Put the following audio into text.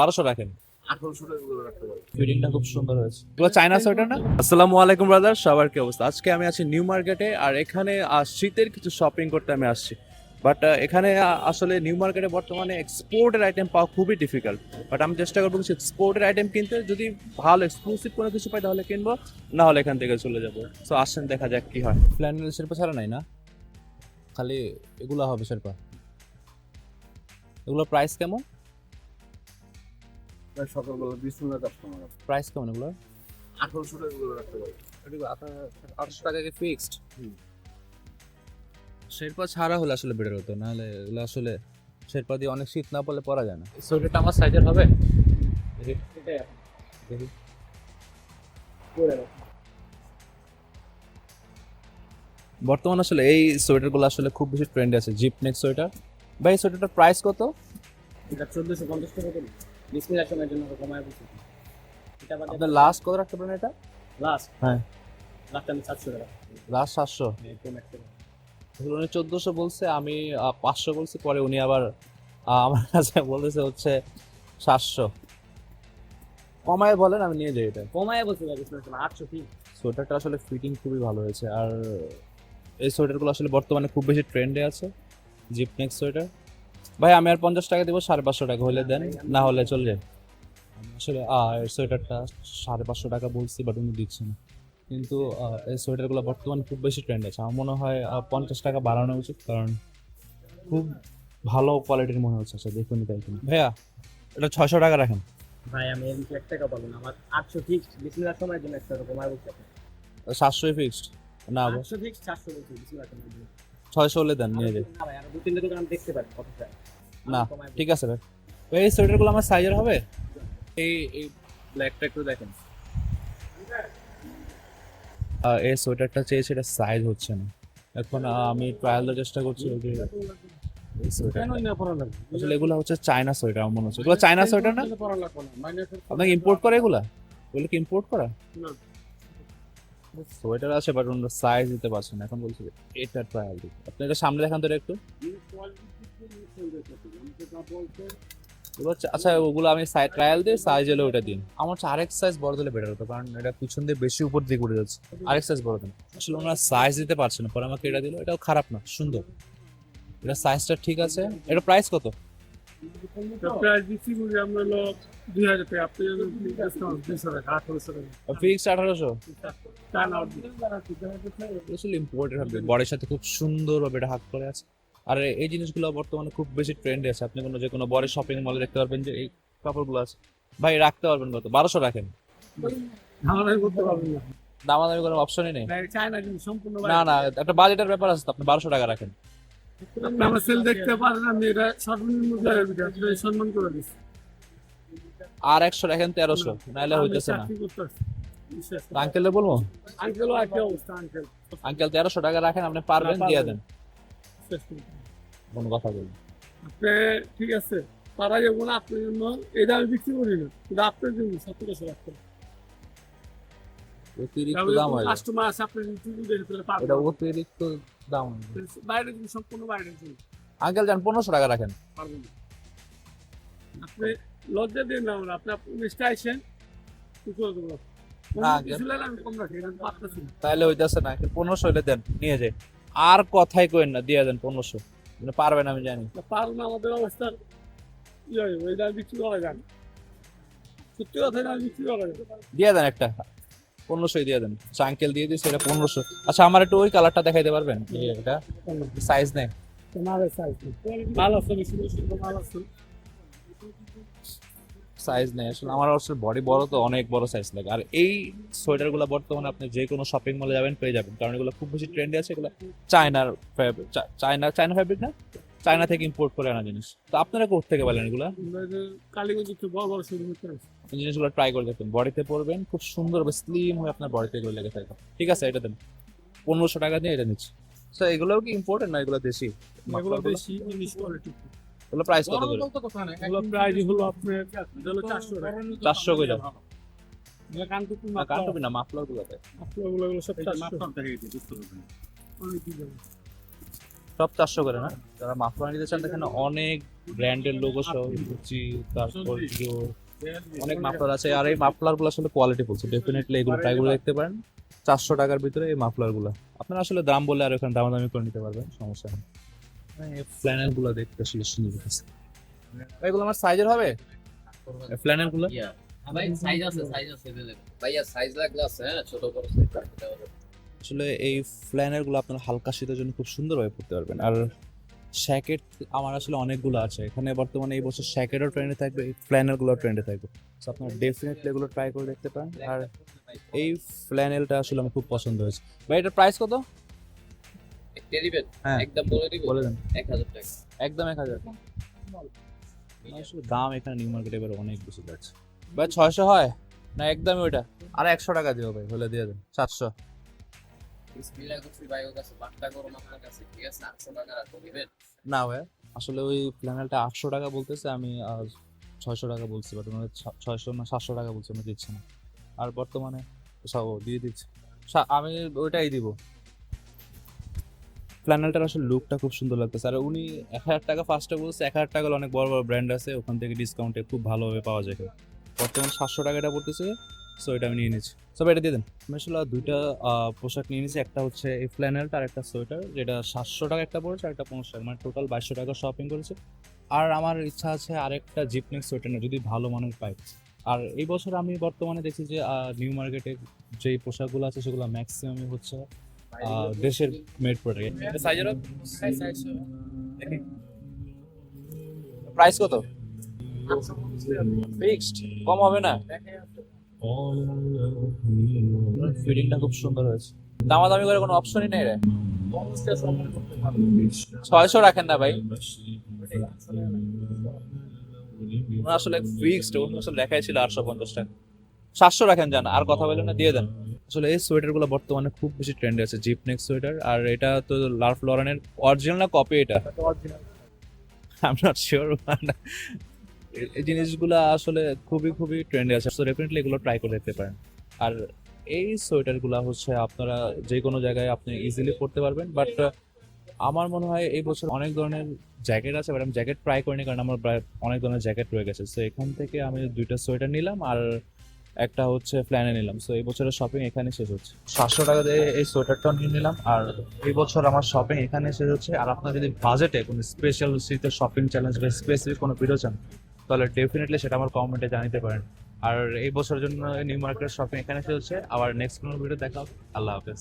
বারোশো রাখেন। ফিটিংটা খুব সুন্দর হয়েছে। এগুলো চাইনা সোয়েটার না? আসসালামু আলাইকুম ব্রাদার সবার কি অবস্থা? আজকে আমি আছি নিউ মার্কেটে আর এখানে শীতের কিছু শপিং করতে আমি আসছি। বাট এখানে আসলে নিউ মার্কেটে বর্তমানে এক্সপোর্টের আইটেম পাওয়া খুবই ডিফিকাল্ট বাট আমি চেষ্টা করব কিছু এক্সপোর্টের আইটেম কিনতে। যদি ভালো এক্সক্লুসিভ কোনো কিছু পাই তাহলে কিনবো। না হলে এখান থেকে চলে যাব। সো আসেন দেখা যাক কি হয়। ছাড়া নাই না? খালি এগুলো হবে শেরপা এগুলো প্রাইস কেমন? প্রায় সকালবেলা বিসমুল্লাহ কাস্টমার প্রাইস কেমন এগুলো? আঠারোশো টাকা করে রাখতে পারবেন আটশো টাকাকে ফিক্সড শেরপা ছাড়া হলে আসলে বেটার হতো নাহলে এগুলো আসলে শেরপা দিয়ে অনেক শীত না পড়লে পরা যায় না। সোয়েটারটা আমার সাইজের হবে? দেখি। বর্তমান আসলে এই সোয়েটারগুলো আসলে খুব বেশি ট্রেন্ডে আছে জিপ নেক সোয়েটার। ভাই এই সোয়েটারটার প্রাইস কত? এটা চোদ্দশো পঞ্চাশ টাকা করে বিসমিল্লাহ সময়ের জন্য কমায় বলছি এটা বাদে আপনার লাস্ট কত রাখতে পারেন এটা? লাস্ট হ্যাঁ। লাস্ট আমি সাতশো টাকা লাস্ট সাতশো? উনি চোদ্দোশো বলছে আমি পাঁচশো বলছি পরে উনি আবার আমার কাছে বলতেছে হচ্ছে সাতশো। কমায় বলেন আমি নিয়ে যাই এটা। কমায় বলছি আটশো কি? সোয়েটারটা আসলে ফিটিং খুবই ভালো হয়েছে। আর এই সোয়েটারগুলো আসলে বর্তমানে খুব বেশি ট্রেন্ডে আছে জিপ নেক সোয়েটার। ভাই আমি আর পঞ্চাশ টাকা দেবো সাড়ে পাঁচশো টাকা হলে দেন না হলে চলে যায় আসলে সোয়েটারটা সাড়ে পাঁচশো টাকা বলছি বাট উনি দিচ্ছে না। কিন্তু এই সোয়েটারগুলো বর্তমানে খুব বেশি ট্রেন্ড আছে। আমার মনে হয় পঞ্চাশ টাকা বাড়ানো উচিত কারণ খুব ভালো কোয়ালিটির মনে হচ্ছে আচ্ছা দেখুন তাই কিনা ভাইয়া এটা ছয়শো টাকা রাখেন। ভাই আমি এমনি এক টাকা পাবো না? আমার আটশো ঠিক বিসমিল্লাহ সময়ের জন্য একশো কমায় বলছি সাতশোই ফিক্সড না আটশো ঠিক চারশো বলছি বিসমিল্লাহ সময়ের জন্য। ছয়শো হলে দেন নিয়ে যাই। না দু তিনটে দোকান দেখতে পারি কত না ঠিক আছে ভাই। এই সোয়েটারগুলো আমার সাইজের হবে? এই এই ব্ল্যাকটা একটু দেখেন। এই সোয়েটারটা চেয়েছি এটা সাইজ হচ্ছে না। এখন আমি ট্রায়াল দেওয়ার চেষ্টা করছি যে আসলে এগুলো হচ্ছে চায়না সোয়েটার আমার মনে হচ্ছে। এগুলো চায়না সোয়েটার না? আপনাকে ইম্পোর্ট করে এগুলা? এগুলো কি ইম্পোর্ট করা? না। সোয়েটার আছে বাট ওনারা সাইজ দিতে পারছে না। এখন বলছি এটা ট্রায়াল দিতে আপনি এটা সামনে দেখান তো একটু। আচ্ছা ওগুলো আমি সাইজ ট্রায়াল দিয়ে সাইজ হলে ওটা দিন। আমার হচ্ছে আরেক সাইজ বড় দিলে বেটার হতো, কারণ এটা পিছন দিয়ে বেশি উপর দিকে উঠে যাচ্ছে। আরেক সাইজ বড় দিন। আসলে ওনারা সাইজ দিতে পারছে না। পরে আমাকে এটা দিল। এটাও খারাপ না, সুন্দর। এটা সাইজটা ঠিক আছে। এটা প্রাইস কত? প্রাইস বিক্রি করি আমরা হলো দুই হাজার টাকা। আপনি যদি দুইশো টাকা আঠারোশো টাকা। ফিক্সড আঠারোশো? আসলে ইম্পোর্টেড হবে। বডির সাথে খুব সুন্দরভাবে এটা হাত করে আছে। আর এই জিনিসগুলো বর্তমানে খুব বেশি ট্রেন্ডে আছে। আপনি কোনো যে কোনো বড় শপিং মলে দেখতে পারবেন যে এই কাপড়গুলো আছে। ভাই রাখতে পারবেন কত? বারোশো রাখেন। করতে পারবেন না। দামাদামি কোনো অপশনই নেই। না না একটা বাজেটের ব্যাপার আছে আপনি বারোশো টাকা রাখেন। আমার সেল দেখতে পারেন আমি এটা সর্বনিম্ন জায়গায় বিক্রি আপনি সম্মান করে দিচ্ছি। আর একশো রাখেন তেরোশো নাহলে হইতেছে না। আঙ্কেলে বলব? আঙ্কেলও একই অবস্থা আঙ্কেল। আঙ্কেল তেরোশো টাকা রাখেন আপনি পারবেন দিয়ে দেন। কোনো কথা বলুন আপনি ঠিক আছে তারা যেমন আপনার জন্য। এটা আমি বিক্রি করি না কিন্তু আপনার জন্য সতেরোশো রাখতে অতিরিক্ত দাম হয় কাস্টমার আছে আপনি এটা অতিরিক্ত দাম বাইরে সম্পূর্ণ বাইরে আঙ্কেল যান পনেরোশো টাকা রাখেন। পারবেন আপনি লজ্জা না আপনি উনিশটা আইসেন দেবো। তাহলে হইতেছে না পনেরোশো হইলে দেন নিয়ে যাই। আর কথাই কইেন না দিয়ে দেন পনেরোশো। মানে পারবেন আমি জানি। পারব না আমাদের অবস্থা ওইটা বিক্রি করা যান সত্যি কথা বিক্রি করা দিয়ে দেন একটা। পনেরোশোই দিয়ে দেন। আঙ্কেল দিয়ে দিয়েছে এটা পনেরোশো। আচ্ছা আমার একটু ওই কালারটা দেখাইতে পারবেন? এটা সাইজ নেই। সাইজ নেই। আসলে আমার আসলে বডি বড় তো অনেক বড় সাইজ লাগে। আর এই সোয়েটারগুলো বর্তমানে আপনি যে কোনো শপিং মলে যাবেন পেয়ে যাবেন। কারণ এগুলো খুব বেশি ট্রেন্ডে আছে এগুলো চায়নার চায়না চায়না ফ্যাব্রিক না? চায়না থেকে ইম্পোর্ট করে আনা জিনিস। তো আপনারা কোথা থেকে বলেন এগুলো? কালীগঞ্জ একটু বড় বড় জিনিসগুলো ট্রাই করে দেখবেন বডিতে পরবেন খুব সুন্দর স্লিম হয়ে আপনার বডিতে এগুলো লেগে থাকবে ঠিক আছে এটা দেন। পনেরোশো টাকা দিয়ে এটা নিচ্ছি। তো এগুলোও কি ইম্পোর্টেড না এগুলো দেশি? এগুলো বেশি ইংলিশ কোয়ালিটি এগুলো প্রাইস কত করে? এগুলো প্রাইস হলো আপনার চারশো টাকা। চারশো করে না অনেক সব চারশো করে না? যারা মাফলার নিতে চান এখানে অনেক ব্র্যান্ডের লোগো সহ গুচি তারপর অনেক মাফলার আছে। আর এই মাফলারগুলো আসলে কোয়ালিটি বলছে। ডেফিনেটলি এগুলো করে দেখতে পারেন। চারশো টাকার ভিতরে এই মাফলারগুলো আপনারা আসলে দাম বলে আর ওখানে দামাদামি করে নিতে পারবেন, সমস্যা নেই। ফ্ল্যানেলগুলো দেখতে আসলে সুন্দর লাগছে। এগুলো আমার সাইজের হবে? ফ্ল্যানেলগুলো ভাই সাইজ আছে সাইজ আছে ভাইয়া সাইজ লাগলে আছে হ্যাঁ ছোট সাইজ আসলে এই ফ্ল্যানের আপনার হালকা শীতের জন্য খুব সুন্দরভাবে পড়তে পারবেন। আর শ্যাকেট আমার আসলে অনেকগুলো আছে। এখানে বর্তমানে এই বছর শ্যাকেটও ট্রেন্ডে থাকবে এই ফ্ল্যানেলগুলো ট্রেন্ডে থাকবে। তো আপনারা ডেফিনেটলি এগুলো ট্রাই করে দেখতে পারেন। আর এই ফ্ল্যানেলটা আসলে আমার খুব পছন্দ হয়েছে। ভাই এটার প্রাইস কত? হ্যাঁ। একদম বলে দিব। বলে দেন। এক হাজার টাকা। একদম এক হাজার। আসলে দাম এখানে নিউ মার্কেটে এবার অনেক বেশি যাচ্ছে। ভাই ছয়শো হয়? না একদমই ওইটা। আর একশো টাকা দিও ভাই হলে দিয়ে দেন। সাতশো। আটশো টাকা না ভাই, আসলে ওই প্ল্যানেলটা আটশো টাকা বলতেছে, আমি ছয়শো টাকা বলছি বাট ওনারা ছয়শো না সাতশো টাকা বলছে, আমি দিচ্ছে না। আর বর্তমানে সব দিয়ে দিচ্ছে। আমি ওইটাই দিব। প্ল্যানেলটার আসলে লুকটা খুব সুন্দর লাগতেছে। আর উনি এক হাজার টাকা ফার্স্টে বলছে, এক হাজার টাকার অনেক বড় বড় ব্র্যান্ড আছে, ওখান থেকে ডিসকাউন্টে খুব ভালোভাবে পাওয়া যায়। বর্তমানে সাতশো টাকাটা পড়তেছে সো এটা আমি নিয়ে নিচ্ছি সব এটা দিয়ে দেন। আমি আসলে দুইটা পোশাক নিয়ে নিয়েছি। একটা হচ্ছে এই ফ্ল্যানেলটা আর একটা সোয়েটার যেটা সাতশো টাকা একটা পড়েছে আর একটা পনেরোশো টাকা। মানে টোটাল বাইশশো টাকা শপিং করেছে। আর আমার ইচ্ছা আছে আরেকটা জিপনেক সোয়েটার যদি ভালো মানের পাই। আর এই বছর আমি বর্তমানে দেখছি যে নিউ মার্কেটে যে পোশাকগুলো আছে সেগুলো ম্যাক্সিমামই হচ্ছে দেশের মেড প্রোডাক্ট প্রাইস কত? ফিক্সড কম হবে না? ফিটিংটা খুব সুন্দর হয়েছে। দামাদামি করে কোনো অপশনই নেই রে। ছয়শো রাখেন না ভাই। ওনার আসলে ফিক্সড অন্য আসলে লেখাই ছিল আটশো পঞ্চাশ টাকা। সাতশো রাখেন যান আর কথা বলেন না দিয়ে দেন। আসলে এই সোয়েটারগুলো বর্তমানে খুব বেশি ট্রেন্ডে আছে জিপ নেক সোয়েটার আর এটা তো লার্ফ লরেনের অরিজিনাল না কপি এটা? আই নট শিওর এই জিনিসগুলো আসলে খুবই খুবই ট্রেন্ডে আছে। সো ডেফিনেটলি এগুলো ট্রাই করে দেখতে পারেন। আর এই সোয়েটারগুলো হচ্ছে আপনারা যে কোনো জায়গায় আপনি ইজিলি পরতে পারবেন। বাট আমার মনে হয় এই বছর অনেক ধরনের জ্যাকেট আছে বাট আমি জ্যাকেট ট্রাই করিনি কারণ আমার অনেক ধরনের জ্যাকেট রয়ে গেছে। সো এখান থেকে আমি দুইটা সোয়েটার নিলাম আর একটা হচ্ছে প্ল্যানে নিলাম। সো এই বছরের শপিং এখানে শেষ হচ্ছে। সাতশো টাকা দিয়ে এই সোয়েটারটাও নিয়ে নিলাম। আর এই বছর আমার শপিং এখানে শেষ হচ্ছে। আর আপনার যদি বাজেটে কোনো স্পেশাল শীতের শপিং চ্যালেঞ্জ বা স্পেসিফিক কোনো ভিডিও চান তাহলে ডেফিনেটলি সেটা আমার কমেন্টে জানিতে পারেন। আর এই বছরের জন্য নিউ মার্কেট শপিং এখানে চলছে। আবার নেক্সট কোনো ভিডিও দেখাও আল্লাহ হাফেজ।